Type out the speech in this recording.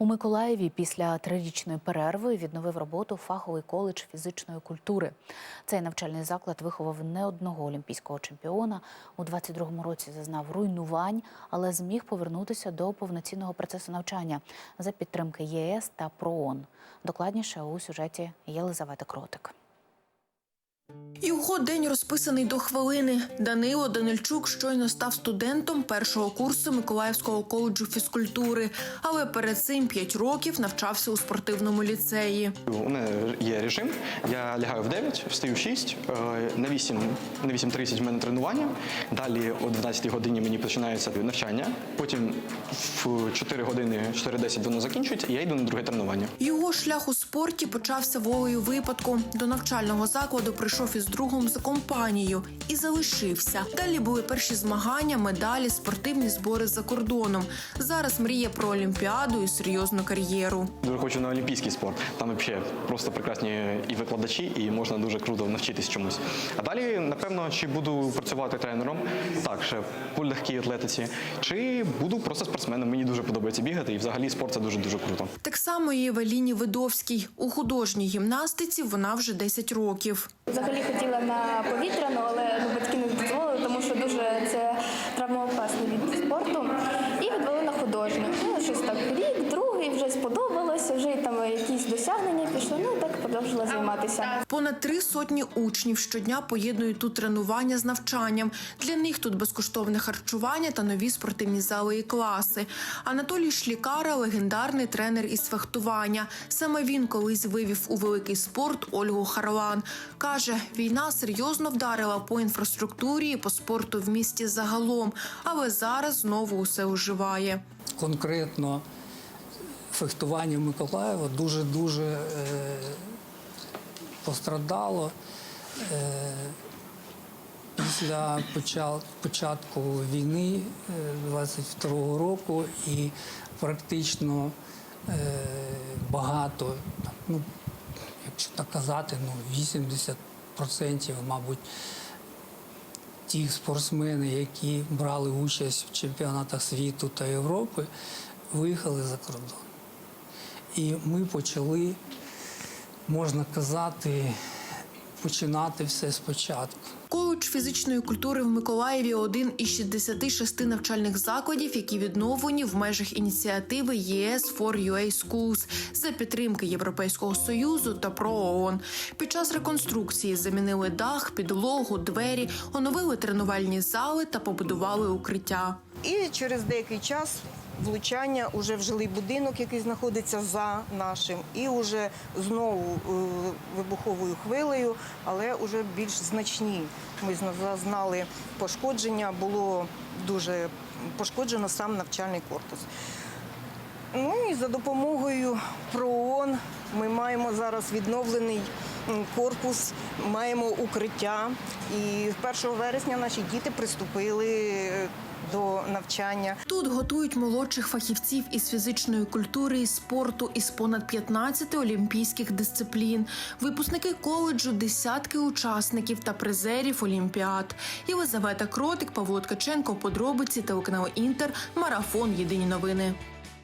У Миколаєві після трирічної перерви відновив роботу фаховий коледж фізичної культури. Цей навчальний заклад виховав не одного олімпійського чемпіона. У 22-му році зазнав руйнувань, але зміг повернутися до повноцінного процесу навчання за підтримки ЄС та ПРООН. Докладніше у сюжеті Єлизавети Кротик. Його день розписаний до хвилини. Данило Данильчук щойно став студентом першого курсу Миколаївського коледжу фізкультури, але перед цим п'ять років навчався у спортивному ліцеї. У мене є режим. Я лягаю в 9, встаю в 6, е, на 8, на 8.30 в мене тренування. Далі о 12 годині мені починається навчання. Потім в 4 години 4.10 воно закінчується, і я йду на друге тренування. Його шлях у спорті почався волею випадку. До навчального закладу прийшов із другом за компанією і залишився. Далі були перші змагання, медалі, спортивні збори за кордоном. Зараз мріє про олімпіаду і серйозну кар'єру. Дуже хочу на олімпійський спорт. Там взагалі просто прекрасні і викладачі, і можна дуже круто навчитись чомусь. А далі, напевно, чи буду працювати тренером, так ще по легкій атлетиці, чи буду просто спортсменом. Мені дуже подобається бігати, і взагалі спорт це дуже дуже круто. Так само і Евеліні Видовській. У художній гімнастиці вона вже 10 років. Взагалі хотіла на повітряну, але ну, батьки не дозволили, тому що дуже це травмоопасний від спорту. І відвели на художню. Ну, щось так рік, другий вже сподобалося, вже і там якісь досягнення пішли. Ну так продовжила займатися. Понад три сотні учнів щодня поєднують тут тренування з навчанням. Для них тут безкоштовне харчування та нові спортивні зали і класи. Анатолій Шлікара легендарний тренер із фехтування. Саме він колись вивів у великий спорт Ольгу Харлан. Каже, війна серйозно вдарила по інфраструктурі і по спорту в місті загалом, але зараз знову усе оживає. конкретно фехтування Миколаєва дуже-дуже е, пострадало е, після початку війни е, 22-го року і практично е, багато, ну, якщо так казати, ну, 80%, мабуть, ті спортсмени, які брали участь в чемпіонатах світу та Європи, виїхали за кордон. І ми почали, можна казати, починати все спочатку. Коледж фізичної культури в Миколаєві один із 66 навчальних закладів, які відновлені в межах ініціативи ЄС for UA Schools за підтримки Європейського союзу та ПРООН. Під час реконструкції замінили дах, підлогу, двері, оновили тренувальні зали та побудували укриття. І через деякий час влучання уже в жилий будинок, який знаходиться за нашим, і вже знову е, вибуховою хвилею, але вже більш значні. Ми зазнали пошкодження, було дуже пошкоджено сам навчальний корпус. Ну і за допомогою ПРООН ми маємо зараз відновлений корпус, маємо укриття. І 1 вересня наші діти приступили е, до навчання. Тут готують молодших фахівців із фізичної культури і спорту із понад 15 олімпійських дисциплін. Випускники коледжу десятки учасників та призерів олімпіад. Єлизавета Кротик, Павло Ткаченко, подробиці телеканал Інтер, марафон. Єдині новини.